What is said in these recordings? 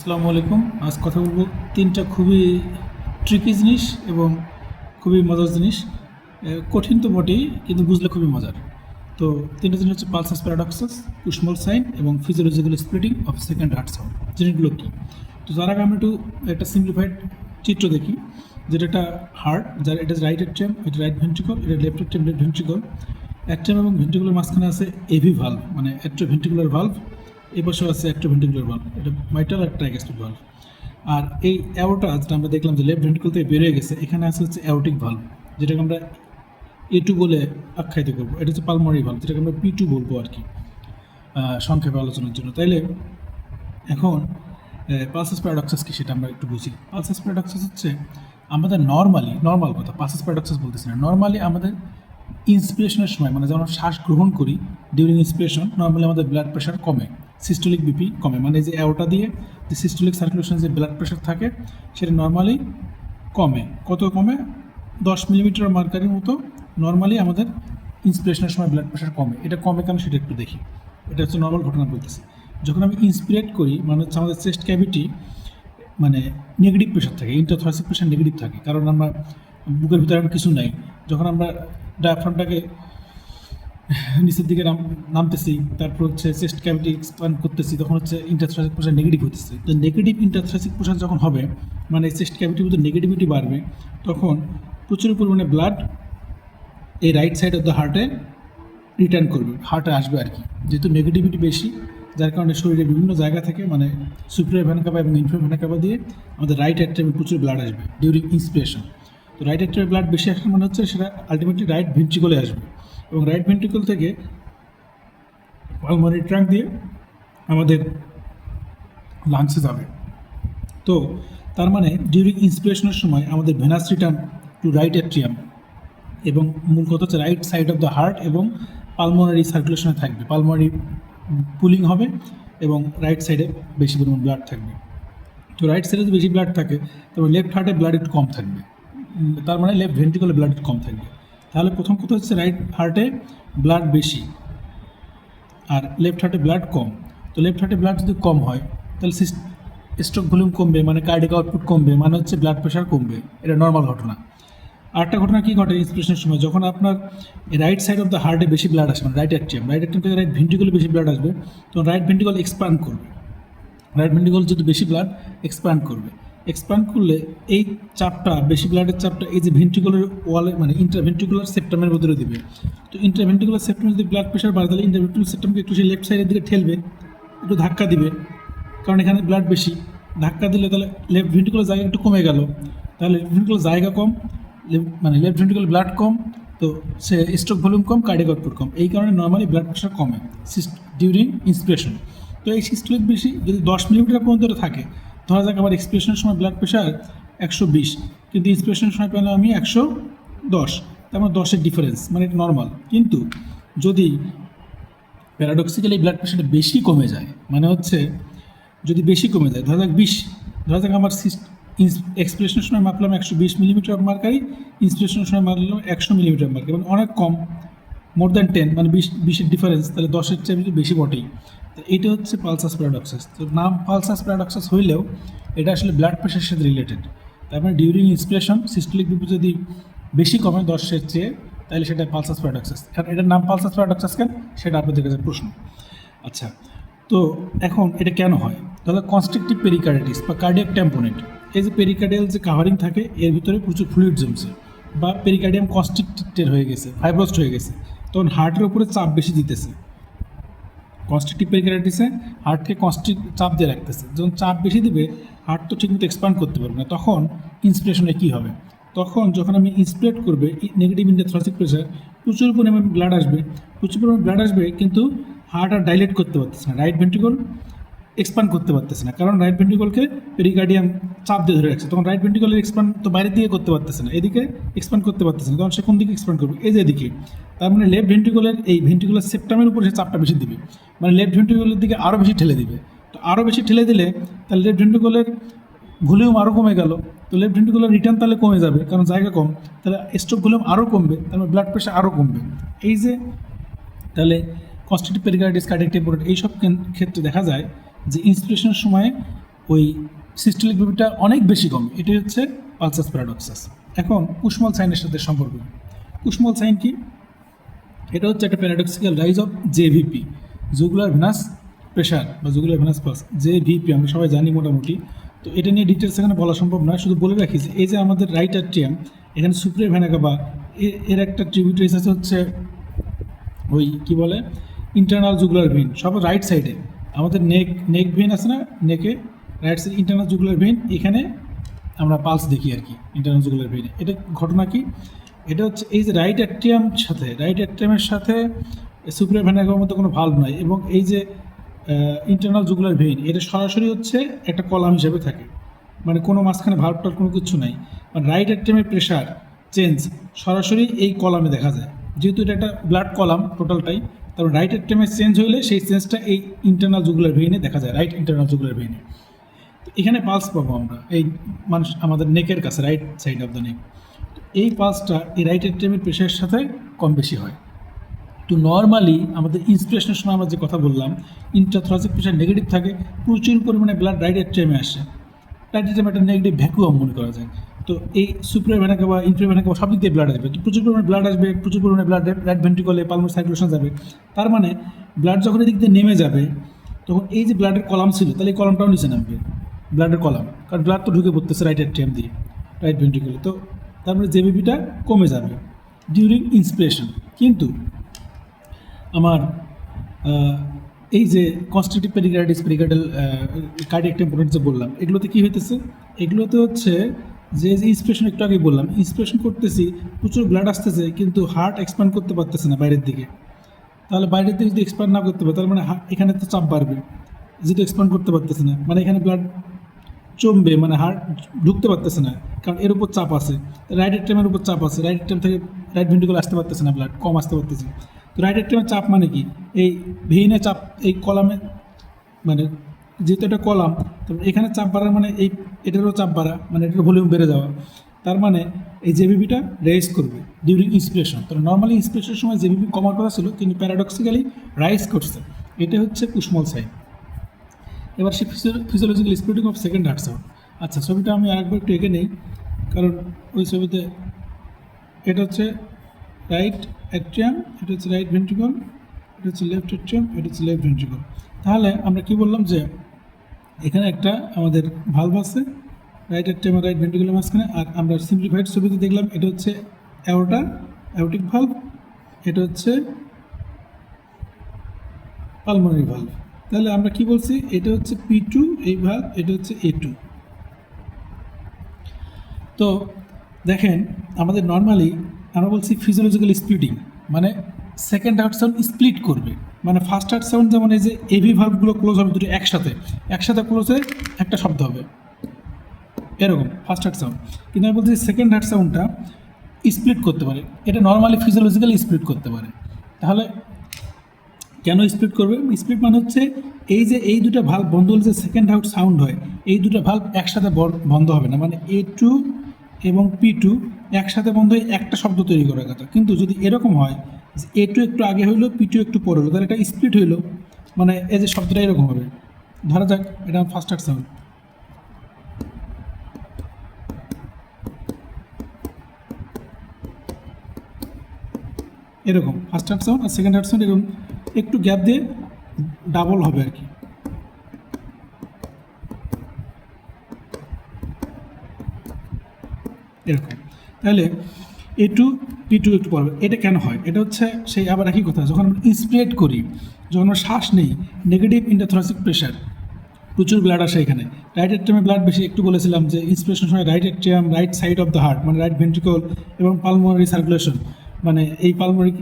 আসসালামু আলাইকুম। আজ কথা বলব তিনটা খুবই ট্রিকি জিনিস এবং খুবই মজার জিনিস। কঠিন তো বটেই, কিন্তু বুঝলে খুবই মজার। তো তিনটা জিনিস হচ্ছে পালসাস প্যারাডক্সাস কুসমল সাইন এবং physiological splitting of second heart sound জিনিসগুলো কী? তো তার আগে আমরা একটু একটা সিম্পলিফাইড চিত্র দেখি, যেটা একটা হার্ট যার এটা রাইট এট্রিয়াম এটা রাইট ভেন্ট্রিকল এটা left atrium left ventricle atrium এবং ভেন্ট্রিকুলার মাঝখানে আছে এভি ভালভ মানে অ্যাট্রো ভেন্ট্রিকুলার ভালভ এই পাশেও আছে অ্যাট্রো ভেন্ট্রিকুলার ভালভ এটা মাইটাল আর ট্রাইগ্যাস্ট্রিক ভালভ আর এই অ্যাওটা যেটা আমরা দেখলাম যে লেফট ভেন্ট্রিকল থেকে বেরিয়ে গেছে, এখানে আছে হচ্ছে অ্যাওটিক ভালভ যেটাকে আমরা এ টু বলে আখ্যায়িত করব। এটা হচ্ছে পালমারি ভালভ যেটাকে আমরা পি টু বলব আর কি সংক্ষেপে আলোচনার জন্য। তাইলে এখন পালসাস প্যারাডক্সাস কি সেটা আমরা একটু বুঝি। পালসাস প্যারাডক্সাস হচ্ছে আমাদের নর্মালি নর্মাল কথা পালসাস প্যারাডক্সাস বলতেছি না। নর্মালি আমাদের ইন্সপিরেশনের সময় মানে যেমন শ্বাস গ্রহণ করি ডিউরিং ইন্সপিরেশন নর্মালি আমাদের ব্লাড প্রেশার কমে। সিস্টোলিক বিপি কমে। মানে যে অ্যাওটা দিয়ে যে সিস্টোলিক সার্কুলেশন যে ব্লাড প্রেশার থাকে, সেটা নর্মালি কমে। কত কমে? দশ মিলিমিটার মার্কারির মতো নর্মালি আমাদের ইন্সপিরেশনের সময় ব্লাড প্রেশার কমে। এটা কমে কেন সেটা একটু দেখি। এটা হচ্ছে নর্মাল ঘটনা বলতেছি। যখন আমি ইন্সপিরেট করি মানে হচ্ছে আমাদের চেস্ট ক্যাভিটি মানে নেগেটিভ প্রেশার থাকে ইন্টারথরাসিক প্রেশার নেগেটিভ থাকে। কারণ আমরা বুকের ভিতরে কিছু নাই। যখন আমরা ডায়াফ্রামটাকে নিচের দিকে নাম, নামতেছি। তারপর হচ্ছে চেস্ট ক্যাভিটি এক্সপ্যান্ড করতেছি, তখন হচ্ছে ইন্টারথ্রাসিক প্রেশার নেগেটিভ হতেছে তো নেগেটিভ ইন্টারথ্রাসিক প্রেশার যখন হবে মানে চেস্ট ক্যাভিটির মধ্যে নেগেটিভিটি বাড়বে, তখন প্রচুর পরিমাণে ব্লাড এই রাইট সাইড অফ দ্য হার্টে রিটার্ন করবে হার্টে আসবে আর কি যেহেতু নেগেটিভিটি বেশি, যার কারণে শরীরে বিভিন্ন জায়গা থেকে মানে সুপ্রিয়ার ভ্যানাকাবা এবং ইনফিয়ার ভ্যানাকাবা দিয়ে আমাদের রাইট অ্যাট্রিমে প্রচুর ব্লাড আসবে ডিউরিং ইন্সপিরেশন তো রাইট অ্যাট্রিমে ব্লাড বেশি আসার মানে হচ্ছে সেটা আলটিমেটলি রাইট ভেন্ট্রিকলে আসবে। এবং রাইট ভেন্ট্রিকল থেকে পালমারি ট্রাঙ্ক দিয়ে আমাদের লাংসে যাবে। তো তার মানে ডিউরিং ইন্সপিরেশনের সময় আমাদের venous return to right atrium এবং মূল কথা হচ্ছে right side of the heart এবং পালমোনারি সার্কুলেশনে থাকবে। পালমোনারি পুলিং হবে এবং রাইট সাইডে বেশি পরিমাণ ব্লাড থাকবে। তো রাইট সাইডে যদি বেশি ব্লাড থাকে তবে লেফট হার্টে ব্লাড একটু কম থাকবে। তার মানে লেফট ভেন্ট্রিকলে ব্লাড কম থাকবে। তাহলে প্রথম কথা হচ্ছে রাইট হার্টে ব্লাড বেশি আর লেফট হার্টে ব্লাড কম। তো লেফট হার্টে ব্লাড যদি কম হয়, তাহলে স্ট্রোক ভলিউম কমবে মানে কার্ডিক আউটপুট কমবে মানে হচ্ছে ব্লাড প্রেশার কমবে। এটা নর্মাল ঘটনা। আরেকটা ঘটনা কী ঘটে ইন্সপিরেশনের সময়? যখন আপনার রাইট সাইড অফ দ্য হার্টে বেশি ব্লাড আসবে রাইট অ্যাট্রিয়াম রাইট অ্যাট্রিয়াম থেকে রাইট ভেন্ট্রিকলে বেশি ব্লাড আসবে, তখন রাইট ভেন্ট্রিকল এক্সপ্যান্ড করবে। রাইট ভেন্ট্রিকল যদি বেশি ব্লাড এক্সপ্যান্ড করবে। এক্সপ্যান্ড করলে এই চাপটা, বেশি ব্লাডের চাপটা, এই যে ভেন্ট্রিকুলার ওয়ালে মানে ইন্টারভেন্ট্রিকুলার সেপ্টামের ভিতরে দিবে। তো ইন্টারভেন্ট্রিকুলার সেপ্টামে যদি ব্লাড প্রেশার বাড়ে, তাহলে ইন্টারভেন্ট্রিকুলার সেপ্টামকে একটু সেই লেফট সাইডের দিকে ঠেলবে, একটু ধাক্কা দিবে। কারণ এখানে ব্লাড বেশি। ধাক্কা দিলে তাহলে লেফট ভেন্ট্রিকুলার জায়গা একটু কমে গেল। তাহলে লেফট ভেন্ট্রিকুলার জায়গা কম মানে লেফট ভেন্ট্রিকুলার ব্লাড কম, তো সে স্ট্রোক ভলিউম কম কার্ডিক আউটপুট কম। এই কারণে নর্মালি ব্লাড প্রেশার কমে। ডিউরিং ইন্সপিরেশন তো এই সিস্টোলিক বেশি যদি দশ মিলিমিটার পর্যন্ত থাকে ধরা যাক আমার এক্সপ্রেশনের সময় ব্লাড প্রেশার একশো বিশ, কিন্তু ইন্সপিরেশনের সময় পেলাম আমি একশো দশ, তার মানে দশের ডিফারেন্স মানে এটা নর্মাল কিন্তু যদি প্যারাডক্সিক্যালি ব্লাড প্রেশারটা বেশি কমে যায় মানে হচ্ছে যদি বেশি কমে যায়, ধরা যাক বিশ, ধরা যাক আমার এক্সপ্রেশনের সময় মাপলাম একশো বিশ মিলিমিটার মার্কারি ইন্সপিরেশনের সময় মাপলাম একশো মিলিমিটার মার্কারি মানে অনেক কম মোর দ্যান টেন মানে বিশ, বিশের ডিফারেন্স তাহলে দশের চেয়ে বেশি বটেই। তো এইটা হচ্ছে পালসাস প্যারাডক্সাস তো নাম পালসাস প্যারাডক্সাস হইলেও এটা আসলে ব্লাড প্রেশারের সাথে রিলেটেড তার মানে ডিউরিং ইন্সপিরেশন সিস্টোলিক বিপি যদি বেশি কমে দশের চেয়ে, তাহলে সেটা পালসাস প্যারাডক্সাস কারণ এটার নাম পালসাস প্যারাডক্সাস কেন? সেটা আপনাদের কাছে প্রশ্ন। আচ্ছা তো এখন এটা কেন হয়? তাহলে কনস্ট্রিকটিভ পেরিকার্ডিটিস বা কার্ডিয়াক ট্যাম্পোনেট এই যে পেরিকার্ডিয়াল যে কাভারিং থাকে, এর ভিতরে প্রচুর ফ্লুইড জমছে। বা পেরিকার্ডিয়াম কনস্ট্রিক্টেড হয়ে গেছে ফাইব্রোস্ট হয়ে গেছে। তখন হার্টের উপরে চাপ বেশি দিতেছে। কনস্ট্রিকটিভ দিছে হার্টকে কনস্ট্রিক চাপ দিয়ে রাখতেছে। যখন চাপ বেশি দেবে হার্ট তো ঠিকমতো এক্সপান্ড করতে পারবে না। তখন ইন্সপিরেশনে কী হবে? তখন যখন আমি ইন্সপিরেট করবে নেগেটিভ ইন্টারথ্রাসিক প্রেশার প্রচুর পরিমাণে ব্লাড আসবে। প্রচুর পরিমাণে ব্লাড আসবে, কিন্তু হার্ট আর ডাইলেট করতে পারতেছে না। রাইট ভেন্ট্রিকল এক্সপান্ড করতে পারতেছে না। কারণ রাইট ভেন্ট্রিকলকে পেরিকার্ডিয়াম চাপ দিয়ে ধরে রাখছে। তখন রাইট ভেন্ট্রিকলের এক্সপান্ড তো বাইরের দিকে করতে পারতেছে না। এদিকে এক্সপান্ড করতে পারতেছে না। তখন সে কোন দিকে এক্সপান্ড করবে? এই যে এদিকে। তার মানে লেফট ভেন্ট্রিকলের এই ভেন্ট্রিকুলার সেপ্টামের উপরে সে চাপটা বেশি দিবে। মানে লেফট ভেন্ট্রিকলের দিকে আরও বেশি ঠেলে দিবে। তো আরও বেশি ঠেলে দিলে তাহলে লেফট ভেন্ট্রিকলের ভলিউম আরও কমে গেল। তো লেফট ভেন্ট্রিকুলার রিটার্ন তাহলে কমে যাবে, কারণ জায়গা কম। তাহলে স্ট্রোক ভলিউম আরও কমবে তাহলে ব্লাড প্রেশার আরও কমবে। এই যে তাহলে কনস্টিটিভ পেরিকার্ডিস কার্ডিয়াক টেম্পোরেট এইসব ক্ষেত্রে দেখা যায় যে ইন্সপিরেশনের সময় ওই সিস্টোলিক বিপিটা অনেক বেশি কম। এটাই হচ্ছে পালসাস প্যারাডক্সাস এখন কুশমল সাইনের সাথে সম্পর্ক। কুশমল সাইন কি? এটা হচ্ছে একটা paradoxical rise of JVP jugular venous pressure বা জুগুলার ভেনাস পাস জেভিপি আমরা সবাই জানি মোটামুটি। তো এটা নিয়ে ডিটেলস এখানে বলা সম্ভব নয়, শুধু বলে রাখি যে এই যে আমাদের রাইট আর্ট্রিয়াম এখানে সুপ্রিয় ভেনাকা বা এর একটা ট্রিবিউটারিস আছে হচ্ছে ওই কি বলে? ইন্টারনাল জুগুলার ভেন সব রাইট সাইডে আমাদের নেক নেক ভেন আছে না? নেকে right side internal jugular vein এখানে আমরা পালস দেখি আর কি ইন্টারনাল জুগুলার ভেনে এটা ঘটনা কি? এটা হচ্ছে এই যে রাইট অ্যাট্রিয়াম সাথে রাইট অ্যাট্রিয়ামের সাথে সুপ্রিয়ার ভেনাগার মধ্যে কোনো ভাল্ব নাই এবং এই যে ইন্টারনাল জুগুলার ভেইন এটা সরাসরি হচ্ছে একটা কলাম হিসেবে থাকে। মানে কোনো মাঝখানে ভাল্বটার কোনো কিছু নাই। মানে রাইট অ্যাট্রিয়ামের প্রেশার চেঞ্জ সরাসরি এই কলামে দেখা যায়। যেহেতু এটা একটা ব্লাড কলাম টোটালটাই তারপর রাইট অ্যাট্রিয়ামের চেঞ্জ হলে সেই চেঞ্জটা এই ইন্টারনাল জুগুলার ভেইনে দেখা যায় রাইট ইন্টারনাল জুগুলার ভেইনে এখানে পালস পাবো আমরা, এই মানুষ আমাদের নেকের কাছে right side of the neck এই পালসটা এই রাইট অ্যাট্রিয়ামের প্রেশারের সাথে কম বেশি হয়। তো নর্মালি আমাদের ইন্সপিরেশনের সময় আমরা যে কথা বললাম ইন্টারথ্রাসিক প্রেশার নেগেটিভ থাকে, প্রচুর পরিমাণে ব্লাড রাইট অ্যাট্রিয়ামে আসে। রাইট অ্যাট্রিয়ামে একটা নেগেটিভ ভ্যাকুয়াম মনে করা যায়। তো এই সুপ্রিয়ার ভেনাকে বা ইনফ্রিয়ার ভেনাকে সব দিক দিয়ে ব্লাড আসবে। তো প্রচুর পরিমাণে ব্লাড আসবে, প্রচুর পরিমাণে ব্লাড রাইট ভেন্ট্রিকলে পালমোর সার্কুলেশন যাবে। তার মানে ব্লাড যখন এদিক দিয়ে নেমে যাবে, তখন এই যে ব্লাডের কলাম ছিল, তাহলে এই কলামটাও নিচে নামবে ব্লাডের কলাম কারণ ব্লাড তো ঢুকে পড়তেছে রাইট অ্যাট্রিয়াম দিয়ে রাইট ভেন্ট্রিকলে তো তারপরে জেবিপিটা কমে যাবে ডিউরিং ইন্সপিরেশন কিন্তু আমার এই যে কনস্ট্রাকটিভ পেরিগার্ডিস পেরিগার্ডাল কার্ডিয়াক টেম্পোরেট যে বললাম, এগুলোতে কী হইতেছে? এগুলোতে হচ্ছে যে যে ইন্সপিরেশন একটু আগে বললাম ইন্সপিরেশন করতেছি, প্রচুর ব্লাড আসতেছে, কিন্তু হার্ট এক্সপ্যান্ড করতে পারতেছে না বাইরের দিকে। তাহলে বাইরের দিকে যদি এক্সপ্যান্ড না করতে পারে, তাহলে মানে এখানে তো চাপ বাড়বে। যেহেতু এক্সপ্যান্ড করতে পারতেছে না মানে এখানে ব্লাড চমবে মানে হার্ট ঢুকতে পারতেছে না, কারণ এর উপর চাপ আছে। রাইট এক্ট্রেমের উপর চাপ আছে রাইট এক্ট্রেম থেকে রাইট ভেন্টিকল আসতে পারতেছে না ব্লাড কম আসতে পারতেছে। তো রাইট এক্ট্রেমের চাপ মানে কি? এই ভেইনে চাপ, এই কলামে মানে যেহেতু এটা কলাম, তো এখানে চাপ বাড়ার মানে এই, এটারও চাপ বাড়া মানে এটার ভলিউম বেড়ে যাওয়া। তার মানে এই জেবিপিটা রেজ করবে ডিউরিং ইন্সপিরেশন তো নর্মালি ইন্সপিরেশনের সময় জেবিপি কমার কথা ছিল, কিন্তু প্যারাডক্সিক্যালি রাইজ করছে। এটা হচ্ছে কুসমল সাইন এবার সে physiological splitting of second heart sound আচ্ছা ছবিটা আমি আরেকবার একটু এঁকে নেই, কারণ ওই ছবিতে এটা হচ্ছে রাইট অ্যাট্রিয়াম এটা হচ্ছে রাইট ভেন্ট্রিকল এটা হচ্ছে লেফট অ্যাট্রিয়াম এটা হচ্ছে লেফট ভেন্ট্রিকল তাহলে আমরা কি বললাম যে এখানে একটা আমাদের ভালভ আছে রাইট একটা আমার রাইট ভেন্ট্রিকুলার মাঝখানে, আর আমরা সিম্পলিফাইড ছবিতে দেখলাম, এটা হচ্ছে অ্যাওটা অ্যাওটিক ভালভ এটা হচ্ছে পালমোনারি ভালভ তাহলে আমরা কি বলছি? এটা হচ্ছে পি টু এই ভালভ এটা হচ্ছে এ টু তো দেখেন, আমাদের নর্মালি আমরা বলছি ফিজিওলজিক্যাল স্প্লিটিং মানে সেকেন্ড হার্ট সাউন্ড স্প্লিট করবে। মানে ফার্স্ট হার্ট সাউন্ড যেমন এই যে এভি ভালভগুলো ক্লোজ হবে দুটো একসাথে একসাথে ক্লোজ হয়ে একটা শব্দ হবে। এরকম ফার্স্ট হার্ট সাউন্ড কিন্তু আমি বলছি সেকেন্ড হার্ট সাউন্ডটা স্প্লিট করতে পারে। এটা নর্মালি ফিজিওলজিক্যালি স্প্লিট করতে পারে। তাহলে কেন স্প্লিট করবে? স্প্লিট মানে হচ্ছে এই যে এই দুটো ভাল্ব বন্ধ হলে যে সেকেন্ড আউট সাউন্ড হয়, এই দুটো ভাল্ব একসাথে বন্ধ হবে না। মানে এ টু এবং পি টু একসাথে বন্ধ হয়ে একটা শব্দ তৈরি করার কথা কিন্তু যদি এরকম হয়, যে এ টু একটু আগে হইল পি টু একটু পরে হলো তাহলে এটা স্প্লিট হইল। মানে এই যে শব্দটা এরকম হবে। ধরা যাক, এটা ফার্স্ট হার্ট সাউন্ড এরকম ফার্স্ট হার্ট সাউন্ড আর সেকেন্ড হার্ট সাউন্ড এরকম, একটু গ্যাপ দিয়ে ডাবল হবে আর কি। এরকম। তাহলে এ টু পি টু একটু পড়বে। এটা কেন হয়? এটা হচ্ছে সেই আবার একই কথা, যখন আমরা ইন্সপিরেট করি, যখন আমরা শ্বাস নেই নেগেটিভ ইন্টারথ্রাসিক প্রেশার প্রচুর ব্লাড আসে এখানে। রাইট এট্রিয়ামে ব্লাড বেশি, একটু বলেছিলাম যে ইন্সপিরেশন সময় right atrium right side of the heart মানে রাইট ভেন্ট্রিকল এবং পালমোনারি সার্কুলেশন মানে এই পালমোনারি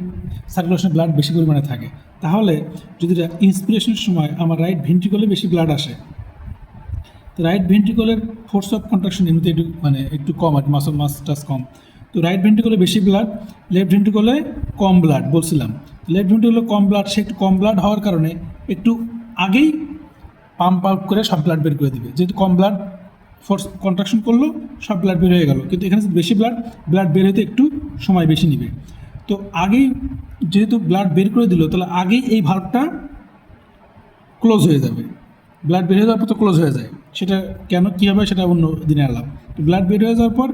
সার্কুলেশন ব্লাড বেশি পরিমাণে থাকে। তাহলে যদি ইন্সপিরেশনের সময় আমার রাইট ভেন্ট্রিকলে বেশি ব্লাড আসে রাইট ভেন্ট্রিকলের ফোর্স অফ কন্ট্রাকশন এমনিতে একটু মানে একটু কম আর মাসল মাস টাস কম। তো রাইট ভেন্ট্রিকলে বেশি ব্লাড লেফট ভেন্ট্রিকলে কম ব্লাড বলছিলাম। লেফট ভেন্ট্রিকলে কম ব্লাড সে একটু কম ব্লাড হওয়ার কারণে একটু আগেই পাম্প আউট করে সব ব্লাড বের করে দিবে। যেহেতু কম ব্লাড ফোর্স কন্ট্রাকশন করল, সব ব্লাড বের হয়ে গেল। কিন্তু এখানে বেশি ব্লাড ব্লাড বের হতে একটু সময় বেশি নেবে। তো আগেই যেহেতু ব্লাড বের করে দিল, তাহলে আগেই এই ভাল্বটা ক্লোজ হয়ে যাবে। ব্লাড বের হয়ে যাওয়ার পর তো ক্লোজ হয়ে যায়। সেটা কেন কী হবে সেটা অন্য দিনে আলাম ব্লাড বের হয়ে যাওয়ার পর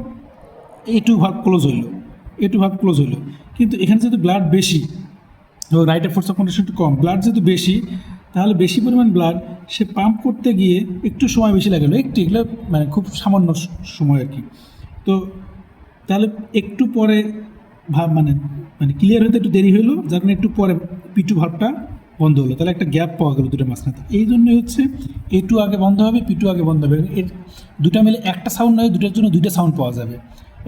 এ টু ভাগ ক্লোজ হইল। এ টু ভাগ ক্লোজ হইল। কিন্তু এখানে যেহেতু ব্লাড বেশি রাইটের ফোর্স অফ কন্ডিশন একটু কম ব্লাড যেহেতু বেশি, তাহলে বেশি পরিমাণ ব্লাড সে পাম্প করতে গিয়ে একটু সময় বেশি লাগে। একটু, এগুলো মানে খুব সামান্য সময় আর কি। তো তাহলে একটু পরে ভাব মানে মানে ক্লিয়ার হতে একটু দেরি হইল, যার কারণে একটু পরে পিটু ভাবটা বন্ধ হলো। তাহলে একটা গ্যাপ পাওয়া গেলো দুটো মাঝখানে। এই জন্যই হচ্ছে এ টু আগে বন্ধ হবে পি টু আগে বন্ধ হবে। এর দুটা মিলে একটা সাউন্ড নয়, দুটার জন্য দুইটা সাউন্ড পাওয়া যাবে।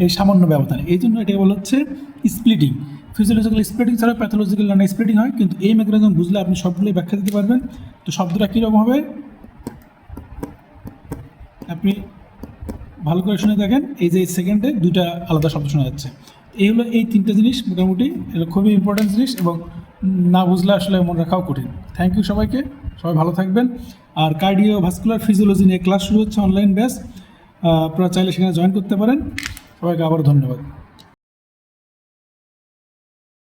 এই সামান্য ব্যবধান। এই জন্য এটাকে বলা হচ্ছে স্প্লিটিং ফিজিওলজিক্যাল স্প্লিটিং ছাড়া প্যাথোলজিক্যাল নানা স্প্লিটিং হয়, কিন্তু এই মেকানিজম বুঝলে আপনি সবগুলোই ব্যাখ্যা দিতে পারবেন। তো শব্দটা কীরকম হবে? আপনি ভালো করে শুনে দেখেন। এই যে সেকেন্ডে দুইটা আলাদা শব্দ শোনা যাচ্ছে। এই হলো এই তিনটে জিনিস, মোটামুটি। এটা খুবই ইম্পর্টেন্ট জিনিস এবং না বুঝলে আসলে মনে রাখাও কঠিন। থ্যাংক ইউ সবাইকে, সবাই ভালো থাকবেন। আর কার্ডিও ভাস্কুলার ফিজিওলজি নিয়ে ক্লাস শুরু হচ্ছে অনলাইন ব্যাস। আপনারা চাইলে সেখানে জয়েন করতে পারেন। সবাইকে আবার ধন্যবাদ।